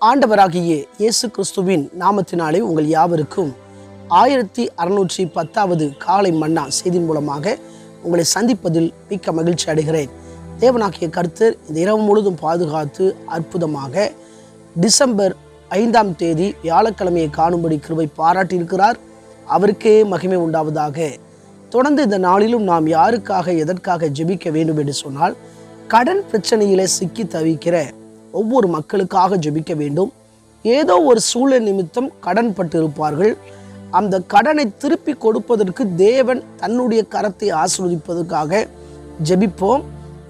ஆண்டவராகிய இயேசு கிறிஸ்துவின் நாமத்தினாலே உங்கள் யாவருக்கும் ஆயிரத்தி அறுநூற்றி பத்தாவது காலை மன்னா செய்தி மூலமாக உங்களை சந்திப்பதில் மிக்க மகிழ்ச்சி அடைகிறேன். தேவனாகிய கர்த்தர் இந்த இரவு முழுதும் பாதுகாத்து அற்புதமாக டிசம்பர் ஐந்தாம் தேதி வியாழக்கிழமையை காணும்படி கிருபை பாராட்டியிருக்கிறார். அவருக்கே மகிமை உண்டாவதாக. தொடர்ந்து இந்த நாளிலும் நாம் யாருக்காக எதற்காக ஜெபிக்க வேண்டும் என்று சொன்னால் கடன் பிரச்சனையிலே சிக்கி தவிக்கிற ஒவ்வொரு மக்களுக்காக ஜெபிக்க வேண்டும். ஏதோ ஒரு சூழல் நிமித்தம் கடன் பட்டிருப்பார்கள். அந்த கடனை திருப்பி கொடுப்பதற்கு தேவன் தன்னுடைய கரத்தை ஆசிர்வதிப்பதற்காக ஜெபிப்போம்.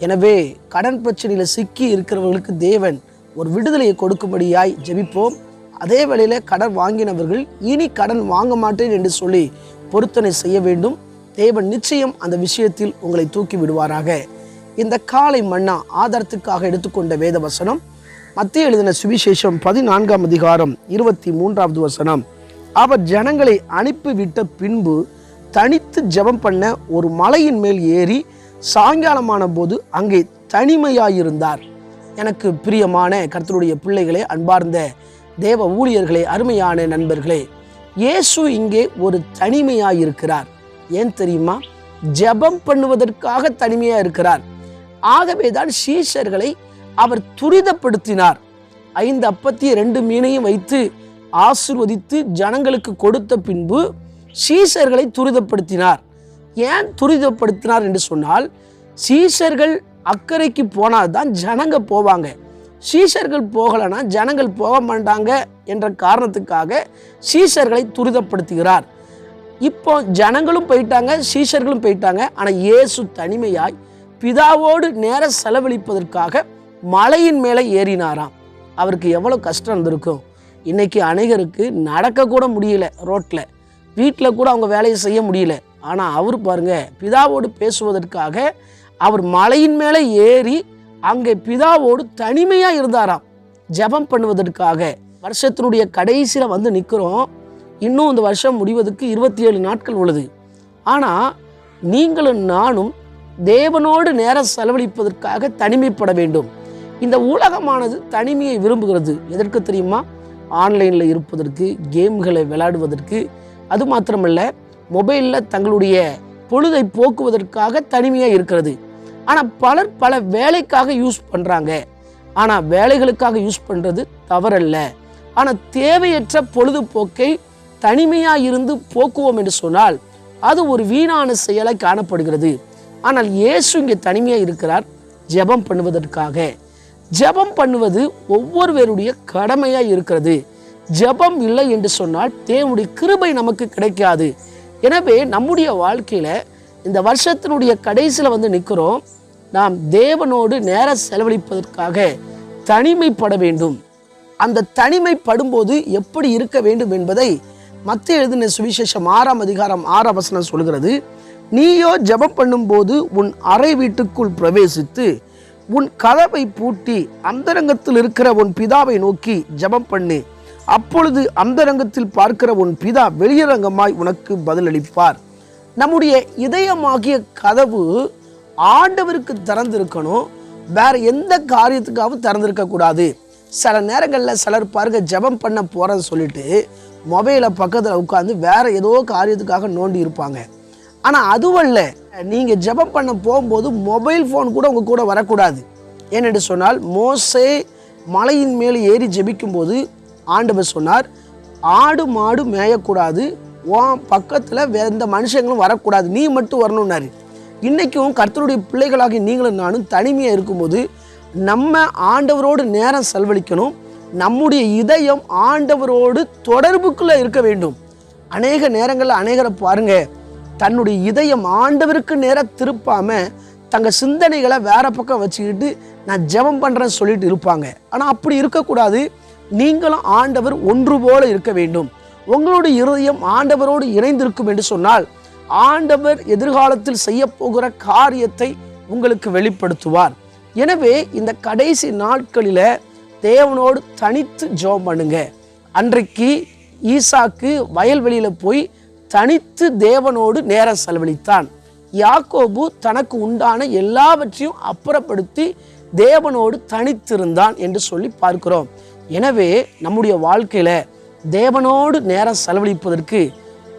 எனவே கடன் பிரச்சனையில் சிக்கி இருக்கிறவர்களுக்கு தேவன் ஒரு விடுதலையை கொடுக்கும்படியாய் ஜெபிப்போம். அதே வேளையில் கடன் வாங்கினவர்கள் இனி கடன் வாங்க மாட்டேன் என்று சொல்லி பொருத்தனை செய்ய வேண்டும். தேவன் நிச்சயம் அந்த விஷயத்தில் உங்களை தூக்கி விடுவாராக. இந்த காலை மன்னா ஆதாரத்துக்காக எடுத்துக்கொண்ட வேத வசனம் மத்திய எழுதின சுவிசேஷம் பதினான்காம் அதிகாரம் இருபத்தி மூன்றாவது வசனம். அவர் ஜனங்களை அனுப்பிவிட்ட பின்பு தனித்து ஜெபம் பண்ண ஒரு மலையின் மேல் ஏறி சாயங்காலமான போது அங்கே தனிமையாயிருந்தார். எனக்கு பிரியமான கர்த்தருடைய பிள்ளைகளே அன்பார்ந்த தேவ ஊழியர்களே அருமையான நண்பர்களே இயேசு இங்கே ஒரு தனிமையாயிருக்கிறார். ஏன் தெரியுமா? ஜெபம் பண்ணுவதற்காக தனிமையாக இருக்கிறார் ஆகவே தான் சீஷர்களை அவர் துரிதப்படுத்தினார். ஐந்து அப்பத்தி ரெண்டு மீனையும் வைத்து ஆசிர்வதித்து ஜனங்களுக்கு கொடுத்த பின்பு சீசர்களை துரிதப்படுத்தினார். ஏன் துரிதப்படுத்தினார் என்று சொன்னால் சீசர்கள் அக்கறைக்கு போனால் தான் ஜனங்க போவாங்க. சீசர்கள் போகலைன்னா ஜனங்கள் போக மாட்டாங்க என்ற காரணத்துக்காக சீசர்களை துரிதப்படுத்துகிறார். இப்போ ஜனங்களும் போயிட்டாங்க சீசர்களும் போயிட்டாங்க. ஆனால் இயேசு தனிமையாய் பிதாவோடு நேரம் செலவழிப்பதற்காக மலையின் மேலே ஏறினாராம். அவருக்கு எவ்வளோ கஷ்டம் இருந்திருக்கும். இன்றைக்கி அநேகருக்கு நடக்கக்கூட முடியல ரோட்டில் வீட்டில் கூட அவங்க வேலையை செய்ய முடியல. ஆனால் அவர் பாருங்கள் பிதாவோடு பேசுவதற்காக அவர் மலையின் மேலே ஏறி அங்கே பிதாவோடு தனிமையாக இருந்தாராம். ஜெபம் பண்ணுவதற்காக வருஷத்தினுடைய கடைசியில் வந்து நிற்கிறோம் இன்னும் இந்த வருஷம் முடிவதற்கு இருபத்தி ஏழு நாட்கள் உள்ளது. ஆனால் நீங்களும் நானும் தேவனோடு நேரம் செலவழிப்பதற்காக தனிமைப்பட வேண்டும். இந்த உலகமானது தனிமையை விரும்புகிறது. எதற்கு தெரியுமா? ஆன்லைனில் இருப்பதற்கு கேம்களை விளையாடுவதற்கு. அது மாத்திரமல்ல மொபைலில் தங்களுடைய பொழுதை போக்குவதற்காக தனிமையாக இருக்கிறது. ஆனால் பலர் பல வேலைக்காக யூஸ் பண்ணுறாங்க ஆனால் வேலைகளுக்காக யூஸ் பண்ணுறது தவறல்ல. ஆனால் தேவையற்ற பொழுதுபோக்கை தனிமையாக இருந்து போக்குவோம் என்று சொன்னால் அது ஒரு வீணான செயலை காணப்படுகிறது. ஆனால் இயேசு இங்கே தனிமையாக இருக்கிறார். ஜெபம் பண்ணுவதற்காக. ஜெபம் பண்ணுவது ஒவ்வொருவருடைய கடமையாக இருக்கிறது. ஜெபம் இல்லை என்று சொன்னால் தேவனுடைய கிருபை நமக்கு கிடைக்காது. எனவே நம்முடைய வாழ்க்கையில் இந்த வருஷத்தினுடைய கடைசியில் வந்து நிற்கிறோம் நாம் தேவனோடு நேரம் செலவழிப்பதற்காக தனிமைப்பட வேண்டும். அந்த தனிமைப்படும்போது எப்படி இருக்க வேண்டும் என்பதை மத்திய எழுதின சுவிசேஷம் ஆறாம் அதிகாரம் ஆறாம் வசனம் சொல்கிறது. நீயோ ஜெபம் பண்ணும்போது உன் அறை வீட்டுக்குள் பிரவேசித்து உன் கதவை பூட்டி அந்தரங்கத்தில் இருக்கிற உன் பிதாவை நோக்கி ஜெபம் பண்ணு. அப்பொழுது அந்தரங்கத்தில் பார்க்கிற உன் பிதா வெளியரங்கமாய் உனக்கு பதிலளிப்பார். நம்முடைய இதயமாகிய கதவு ஆண்டவருக்கு திறந்திருக்கணும். வேற எந்த காரியத்துக்காகவும் திறந்திருக்க கூடாது. சில நேரங்களில் சிலர் பாருங்க ஜெபம் பண்ண போறேன்னு சொல்லிட்டு மொபைலை பக்கத்தில் உட்காந்து வேற ஏதோ காரியத்துக்காக நோண்டி இருப்பாங்க. ஆனால் அதுவல்ல. நீங்கள் ஜெபம் பண்ண போகும்போது மொபைல் ஃபோன் கூட உங்கள் கூட வரக்கூடாது. ஏனென்று சொன்னால் மோசே மலையின் மேலே ஏறி ஜெபிக்கும்போது ஆண்டவர் சொன்னார் ஆடு மாடு மேயக்கூடாது உன் பக்கத்தில் வேற எந்த மனுஷங்களும் வரக்கூடாது நீ மட்டும் வரணும்னாரு. இன்றைக்கும் கர்த்தருடைய பிள்ளைகளாகி நீங்களும் நானும் தனிமையாக இருக்கும்போது நம்ம ஆண்டவரோடு நேரம் செலவழிக்கணும். நம்முடைய இதயம் ஆண்டவரோடு தொடர்புக்குள்ளே இருக்க வேண்டும். அநேக நேரங்களில் அநேகரை பாருங்கள் தன்னுடைய இதயம் ஆண்டவருக்கு நேராக திருப்பாமல் தங்க சிந்தனைகளை வேற பக்கம் வச்சுக்கிட்டு நான் ஜெபம் பண்ணுறேன்னு சொல்லிட்டு இருப்பாங்க. ஆனால் அப்படி இருக்கக்கூடாது. நீங்களும் ஆண்டவர் ஒன்று போல இருக்க வேண்டும். உங்களுடைய இருதயம் ஆண்டவரோடு இணைந்திருக்கும் என்று சொன்னால் ஆண்டவர் எதிர்காலத்தில் செய்ய போகிற காரியத்தை உங்களுக்கு வெளிப்படுத்துவார். எனவே இந்த கடைசி நாட்களில் தேவனோடு தனித்து ஜெபம் பண்ணுங்க. அன்றைக்கு ஈசாக்கு வயல்வெளியில் போய் தனித்து தேவனோடு நேரம் செலவழித்தான். யாக்கோபு தனக்கு உண்டான எல்லாவற்றையும் அப்புறப்படுத்தி தேவனோடு தனித்திருந்தான் என்று சொல்லி பார்க்கிறோம். எனவே நம்முடைய வாழ்க்கையில் தேவனோடு நேரம் செலவழிப்பதற்கு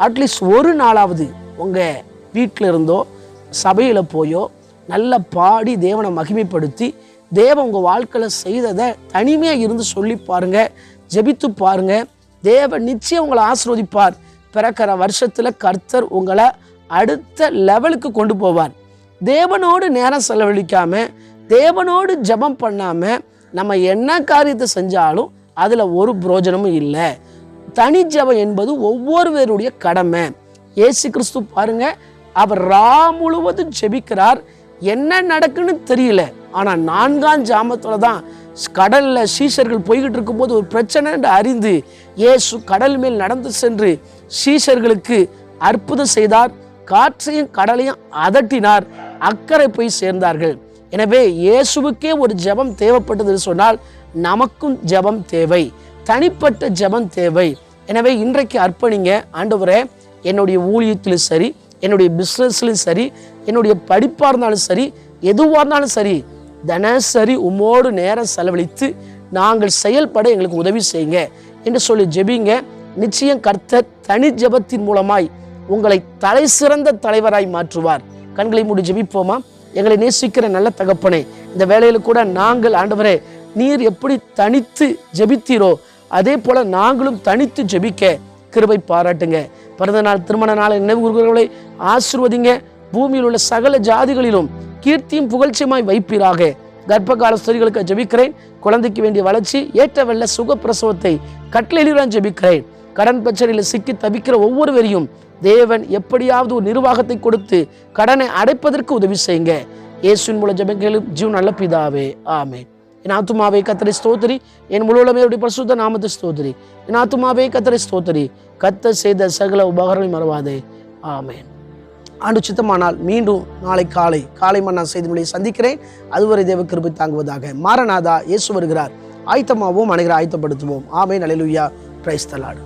அட்லீஸ்ட் ஒரு நாளாவது உங்கள் வீட்டில் இருந்தோ சபையில் போயோ நல்லா பாடி தேவனை மகிமைப்படுத்தி தேவன் உங்கள் வாழ்க்கையில் செய்ததை தனிமையாக இருந்து சொல்லி பாருங்கள் ஜெபித்து பாருங்கள் தேவன் நிச்சயம் உங்களை ஆசிர்வதிப்பார். பிறக்கிற வருஷத்தில் கர்த்தர் உங்களை அடுத்த லெவலுக்கு கொண்டு போவார். தேவனோடு நேரம் செலவழிக்காமல் தேவனோடு ஜெபம் பண்ணாமல் நம்ம என்ன காரியத்தை செஞ்சாலும் அதில் ஒரு புரோஜனமும் இல்லை. தனி ஜெபம் என்பது ஒவ்வொருவருடைய கடமை. ஏசு கிறிஸ்து பாருங்க அவர் ரா முழுவதும் ஜெபிக்கிறார். என்ன நடக்குன்னு தெரியல. ஆனால் நான்காம் ஜாமத்தில் தான் கடலில் சீசர்கள் போய்கிட்டு இருக்கும்போது ஒரு பிரச்சனை என்று அறிந்து இயேசு கடல் மேல் நடந்து சென்று சீசர்களுக்கு அற்புதம் செய்தார். காற்றையும் கடலையும் அதட்டினார். அக்கறை போய் சேர்ந்தார்கள். எனவே இயேசுவுக்கே ஒரு ஜெபம் தேவைப்பட்டது சொன்னால் நமக்கும் ஜெபம் தேவை. தனிப்பட்ட ஜெபம் தேவை. எனவே இன்றைக்கு அர்ப்பணிங்க. ஆண்டவரே என்னுடைய ஊழியத்திலும் சரி என்னுடைய பிஸ்னஸ்லையும் சரி என்னுடைய படிப்பாக இருந்தாலும் சரி எதுவாக இருந்தாலும் சரி தினசரி உம்மோடு நேரம் செலவழித்து நாங்கள் செயல்பட எங்களுக்கு உதவி செய்யுங்க என்று சொல்லி ஜெபிங்க. நிச்சயம் கர்த்தர் தனி ஜெபத்தின் மூலமாய் உங்களை தலை சிறந்த தலைவராய் மாற்றுவார். கண்களை மூடி ஜெபிப்போமா? எங்களை நேசிக்கிற நல்ல தகப்பனே இந்த வேலையில் கூட நாங்கள் ஆண்டவரே நீர் எப்படி தனித்து ஜெபித்தீரோ அதே போல நாங்களும் தனித்து ஜெபிக்க கிருபை பாராட்டுங்க. பிறந்த நாள் திருமண நாள் நினைவு கூறுகிறவர்களை ஆசிர்வதிங்க. பூமியில் உள்ள சகல ஜாதிகளிலும் கீர்த்தியும் புகழ்ச்சியுமாய் வைப்பீராக. கர்ப்பகால ஸ்திரிகளுக்கு ஜெபிக்கிறேன். குழந்தைக்கு வேண்டிய வளர்ச்சி ஏற்ற வெள்ள சுகப்பிரசவத்தை கட்டளையிலான் ஜபிக்கிறேன். கடன் பிரச்சனையில் சிக்கி தவிக்கிற ஒவ்வொருவரையும் தேவன் எப்படியாவது ஒரு நிர்வாகத்தை கொடுத்து கடனை அடைப்பதற்கு உதவி செய்யுங்க. இயேசுவின் மூல ஜபங்களும் ஜீவன் நல்ல பிதாவே ஆமே என் ஆத்துமாவே கத்தரை ஸ்தோத்திரி. என் முழுவலமே அப்படி பரிசுத்த நாமத்தை ஸ்தோத்திரி. என் ஆத்துமாவே கத்தரை ஸ்தோத்திரி. கத்த செய்த சகல உபகரணம் மறவாதே. ஆமேன். ஆண்டு சித்தமானால் மீண்டும் நாளை காலை காலை மன்னா செய்தி மொழியை சந்திக்கிறேன். அதுவரை தேவ கிருபை தாங்குவதாக மாரநாதா இயேசு வருகிறார். ஆயத்தமாகவும் அனைவரை ஆயத்தப்படுத்துவோம். ஆமென். நலிலுயா பிரைஸ்தலாடு